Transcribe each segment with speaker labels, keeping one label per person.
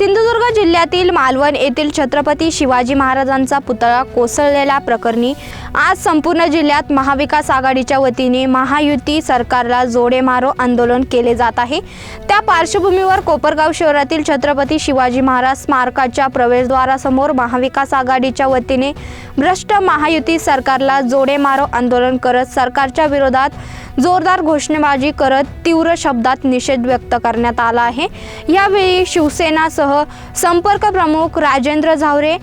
Speaker 1: सिंधुदुर्ग जिल्ह्यातील मालवण येथील छत्रपती शिवाजी महाराजांचा पुतळा कोसळलेल्या प्रकरणी आज संपूर्ण जिल्ह्यात महाविकास आघाडीच्या वतीने महायुती सरकारला जोडे मारो आंदोलन केले जात आहे. त्या पार्श्वभूमीवर कोपरगाव शहरातील छत्रपती शिवाजी महाराज स्मारकाच्या प्रवेशद्वारासमोर महाविकास आघाडीच्या वतीने भ्रष्ट महायुती सरकारला जोडे मारो आंदोलन करत सरकारच्या विरोधात जोरदार घोषणाबाजी करत तीव्र शब्दात निषेध व्यक्त करण्यात आला आहे. यावेळी शिवसेनासह संपर्क प्रमुख राजेंद्र झावरे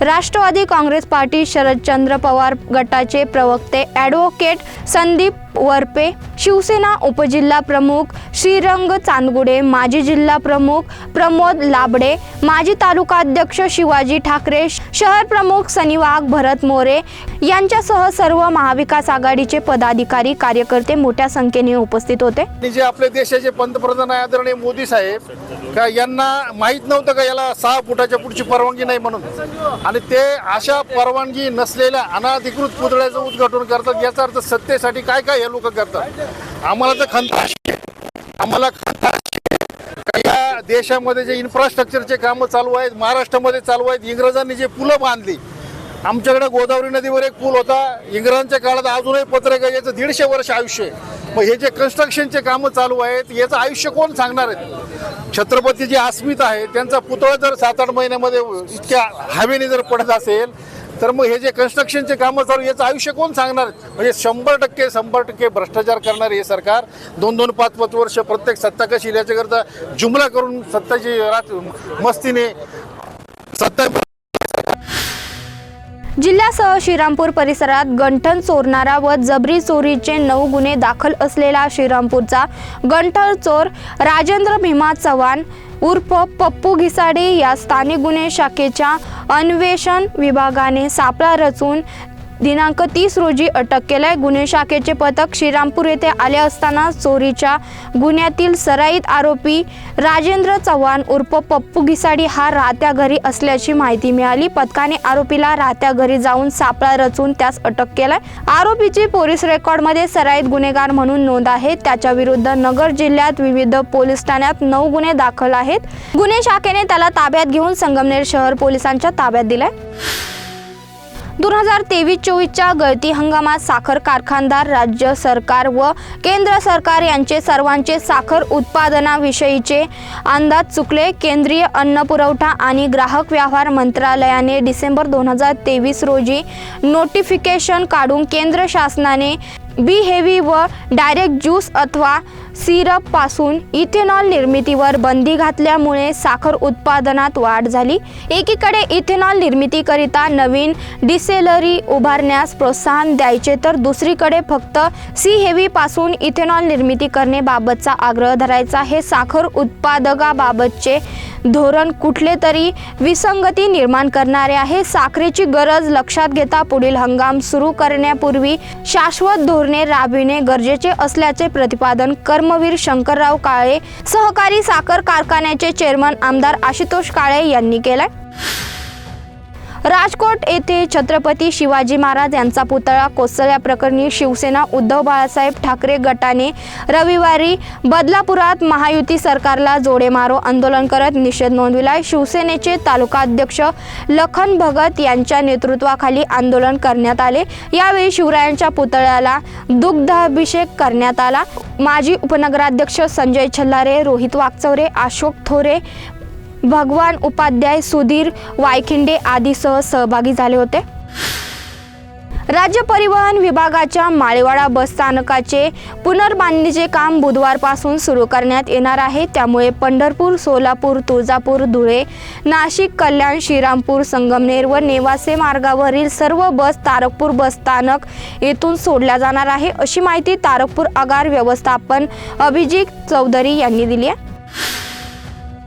Speaker 1: राष्ट्रवादी काँग्रेस पार्टी शरदचंद्र पवार गटाचे प्रवक्ते ॲडव्होकेट संदीप वरपे शिवसेना उपजिल्हा प्रमुख श्रीरंग चांदगुडे माजी जिल्हा प्रमुख प्रमोद लाबडे माजी तालुकाध्यक्ष शिवाजी ठाकरे शहर प्रमुख सनिवाग भरत मोरे यांच्यासह सर्व महाविकास आघाडीचे पदाधिकारी कार्यकर्ते मोठ्या संख्येने उपस्थित होते.
Speaker 2: जे आपले देशाचे पंतप्रधान आदरणीय मोदी साहेब का यांना माहीत नव्हतं का याला सहा फुटाच्या पुढची परवानगी नाही म्हणून? आणि ते अशा परवानगी नसलेल्या अनाधिकृत पुतळ्याचं उद्घाटन करतात याचा अर्थ सत्तेसाठी काय काय हे लोक करतात. आम्हाला तर खंत अशी आम्हाला खंत अशी या देशामध्ये जे इन्फ्रास्ट्रक्चरचे कामं चालू आहेत महाराष्ट्रामध्ये चालू आहेत इंग्रजांनी जे पुलं बांधली. आमच्याकडे गोदावरी नदीवर एक पूल होता. इंग्रजांच्या काळात अजूनही पत्रक आहे याचं दीडशे वर्ष आयुष्य आहे. मग हे जे कन्स्ट्रक्शनचे कामं चालू आहेत याचं आयुष्य कोण सांगणार आहेत छत्रपती जे अस्मिता आहे त्यांचा पुतळा जर सात आठ महिन्यामध्ये इतक्या हवेने जर पडत असेल तर मग हे जे कन्स्ट्रक्शनचे कामं चालू याचं आयुष्य कोण सांगणार? म्हणजे शंभर टक्के शंभर टक्के भ्रष्टाचार करणारे हे सरकार दोन दोन पाच पाच वर्ष प्रत्येक सत्ता कशी याच्याकरता जुमला करून सत्ताची रात मस्तीने सत्ता
Speaker 1: जिल्ह्यासह श्रीरामपूर परिसरात गंठण चोरणारा व जबरी चोरीचे नऊ गुन्हे दाखल असलेला श्रीरामपूरचा गंठण चोर राजेंद्र भीमा चव्हाण उर्फ पप्पू घिसाडे या स्थानिक गुन्हे शाखेच्या अन्वेषण विभागाने सापळा रचून दिनांक तीस रोजी अटक केलाय. गुन्हे शाखेचे पथक श्रीरामपूर येथे आले असताना चोरीच्या गुन्ह्यातील सराईत आरोपी राजेंद्र चव्हाण उर्फ पप्पू घिसाडी हा राहत्या घरी असल्याची माहिती मिळाली. पथकाने आरोपीला राहत्या घरी जाऊन सापळा रचून त्यास अटक केलाय. आरोपीची पोलीस रेकॉर्डमध्ये सराईत गुन्हेगार म्हणून नोंद आहे. त्याच्या विरुद्ध नगर जिल्ह्यात विविध पोलीस ठाण्यात नऊ गुन्हे दाखल आहेत. गुन्हे शाखेने त्याला ताब्यात घेऊन संगमनेर शहर पोलिसांच्या ताब्यात दिलाय. दोन हजार तेवीस चोवीसच्या गळती हंगामात साखर कारखानदार राज्य सरकार व केंद्र सरकार यांचे सर्वांचे साखर उत्पादनाविषयीचे अंदाज चुकले. केंद्रीय अन्न पुरवठा आणि ग्राहक व्यवहार मंत्रालयाने डिसेंबर दोन हजार तेवीस रोजी नोटिफिकेशन काढून केंद्र शासनाने बी हेवी व डायरेक्ट ज्यूस अथवा सिरपपासून इथेनॉल निर्मितीवर बंदी घातल्यामुळे साखर उत्पादनात वाढ झाली. एकीकडे इथेनॉल निर्मितीकरिता नवीन डिसेलरी उभारण्यास प्रोत्साहन द्यायचे तर दुसरीकडे फक्त सी हेवीपासून इथेनॉल निर्मिती करण्याबाबतचा आग्रह धरायचा. हे साखर उत्पादकाबाबतचे धोरण कुठले तरी विसंगती निर्माण करणारे आहे. साखरेची गरज लक्षात घेता पुढील हंगाम सुरू करण्यापूर्वी शाश्वत धोरण राबविणे गरजेचे असल्याचे प्रतिपादन कर्मवीर शंकरराव काळे सहकारी साखर कारखान्याचे चेअरमन आमदार आशुतोष काळे यांनी केलाय. राजकोट येथे छत्रपती शिवाजी महाराज यांचा पुतळा कोसळल्याप्रकरणी शिवसेना उद्धव बाळासाहेब ठाकरे गटाने रविवारी बदलापुरात महायुती सरकारला जोडे मारो आंदोलन करत निषेध नोंदविलाय. शिवसेनेचे तालुका अध्यक्ष लखन भगत यांच्या नेतृत्वाखाली आंदोलन करण्यात आले. यावेळी शिवरायांच्या पुतळ्याला दुग्धाभिषेक करण्यात आला. माजी उपनगराध्यक्ष संजय छल्लारे रोहित वाकचौरे अशोक थोरे भगवान उपाध्याय सुधीर वायखिंडे आदीसह सहभागी झाले होते. राज्य परिवहन विभागाच्या माळेवाडा बस स्थानकाचे पुनर्बांधणीचे काम बुधवारपासून सुरू करण्यात येणार आहे. त्यामुळे पंढरपूर सोलापूर तुळजापूर धुळे नाशिक कल्याण श्रीरामपूर संगमनेर व नेवासे मार्गावरील सर्व बस तारकपूर बस स्थानक येथून सोडल्या जाणार आहे. अशी माहिती तारकपूर आगार व्यवस्थापन अभिजित चौधरी यांनी दिली आहे.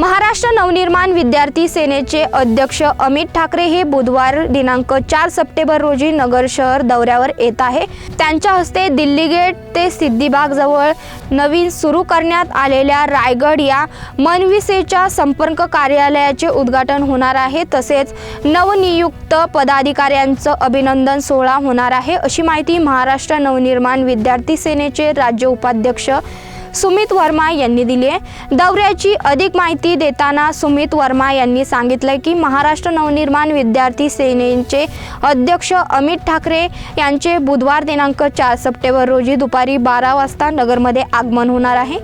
Speaker 1: महाराष्ट्र नवनिर्माण विद्यार्थी सेनेचे अध्यक्ष अमित ठाकरे हे बुधवार दिनांक चार सप्टेंबर रोजी नगर शहर दौऱ्यावर येत आहे. त्यांच्या हस्ते दिल्ली गेट ते सिद्धिबागजवळ नवीन सुरू करण्यात आलेल्या रायगड या मनविसेच्या संपर्क कार्यालयाचे उद्घाटन होणार आहे. तसेच नवनियुक्त पदाधिकाऱ्यांचं अभिनंदन सोहळा होणार आहे. अशी माहिती महाराष्ट्र नवनिर्माण विद्यार्थी सेनेचे राज्य उपाध्यक्ष सुमित वर्मा यांनी दिली आहे. दौऱ्याची अधिक माहिती देताना सुमित वर्मा यांनी सांगितलं की महाराष्ट्र नवनिर्माण विद्यार्थी सेनेचे अध्यक्ष अमित ठाकरे यांचे बुधवार दिनांक चार सप्टेंबर रोजी दुपारी बारा वाजता नगरमध्ये आगमन होणार आहे.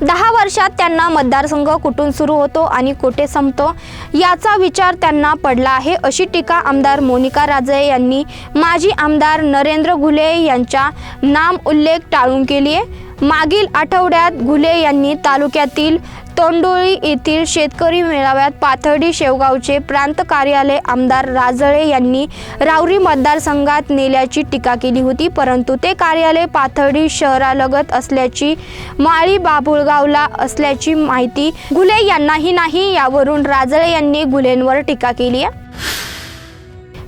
Speaker 1: दहा वर्षात त्यांना मतदारसंघ कुठून सुरू होतो आणि कुठे संपतो? याचा विचार त्यांना पडला आहे अशी टीका आमदार मोनिका राजे यांनी माजी आमदार नरेंद्र घुले यांच्या नाम उल्लेख टाळून केली आहे. मागील आठवड्यात घुले यांनी तालुक्यातील तोंडोळी येथील शेतकरी मेळाव्यात पाथर्डी शेवगावचे प्रांत कार्यालय आमदार राजळे यांनी राऊरी मतदारसंघात नेल्याची टीका केली होती परंतु ते कार्यालय पाथर्डी शहरालगत असल्याची माळी बाबुळगावला असल्याची माहिती घुले यांनाही नाही यावरून राजळे यांनी घुलेंवर टीका केली आहे.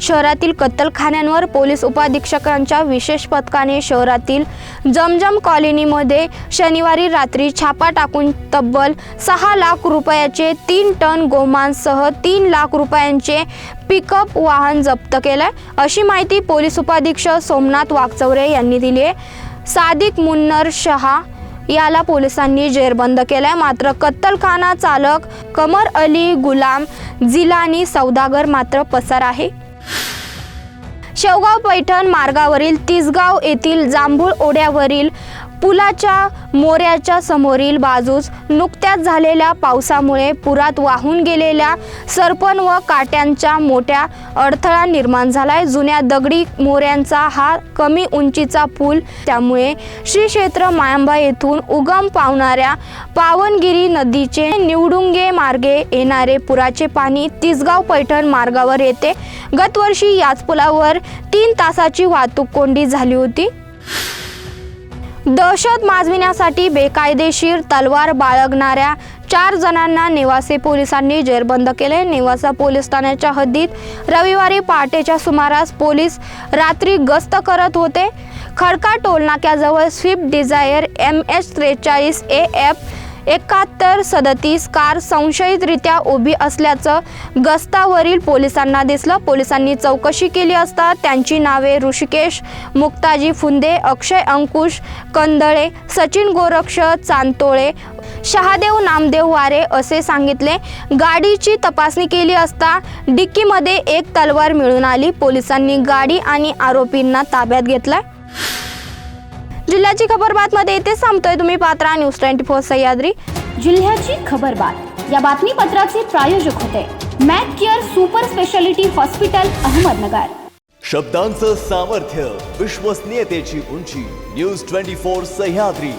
Speaker 1: शहरातील कत्तलखान्यांवर पोलीस उपाधीक्षकांच्या विशेष पथकाने शहरातील जमजम कॉलनीमध्ये शनिवारी रात्री छापा टाकून तब्बल सहा लाख रुपयाचे तीन टन गोमांससह तीन लाख रुपयांचे पिकअप वाहन जप्त केलंय. अशी माहिती पोलीस उपाधीक्षक सोमनाथ वागचौरे यांनी दिली आहे. सादिक मुन्नर शहा याला पोलिसांनी जेरबंद केलाय. मात्र कत्तलखाना चालक कमर अली गुलाम जिलानी सौदागर मात्र पसार आहे. शेवगाव पैठण मार्गावरील तिसगाव येथील जांभूळ ओढ्यावरील पुलाच्या मोऱ्याच्या समोरील बाजूस नुकत्याच झालेल्या पावसामुळे पुरात वाहून गेलेल्या सरपण व काट्यांच्या मोठ्या अडथळा निर्माण झालाय. जुन्या दगडी मोऱ्यांचा हा कमी उंचीचा पूल त्यामुळे श्री क्षेत्र मायंबा येथून उगम पावणाऱ्या पावनगिरी नदीचे निवडुंगे मार्गे येणारे पुराचे पाणी तिसगाव पैठण मार्गावर येते. गतवर्षी याच पुलावर तीन तासाची वाहतूक कोंडी झाली होती. दहशत माजविण्यासाठी बेकायदेशीर तलवार बाळगणाऱ्या चार जणांना निवासी पोलिसांनी जेरबंद केले. निवासा पोलीस ठाण्याच्या हद्दीत रविवारी पहाटेच्या सुमारास पोलीस रात्री गस्त करत होते. खडका टोलनाक्याजवळ स्विफ्ट डिझायर एम एच त्रेचाळीस ए एफ एकाहत्तर सदतीस कार संशयितरित्या उभी असल्याचं गस्तावरील पोलिसांना दिसलं. पोलिसांनी चौकशी केली असता त्यांची नावे ऋषिकेश मुक्ताजी फुंदे अक्षय अंकुश कंदळे सचिन गोरक्ष चांतोळे शहादेव नामदेव वारे असे सांगितले. गाडीची तपासणी केली असता डिक्कीमध्ये एक तलवार मिळून आली. पोलिसांनी गाडी आणि आरोपींना ताब्यात घेतलाय जिल्ह्याची खबर बातमध्ये येथे सांगतोय तुम्ही Patra news twenty four Sahyadri.
Speaker 3: जिल्ह्याची खबर बात. या बातमीपत्राचे प्रायोजक होते. Mac care super speciality hospital Ahmednagar.
Speaker 4: शब्दांचं सामर्थ्य विश्वसनीयतेची उंची न्यूज ट्वेंटी फोर सह्याद्री.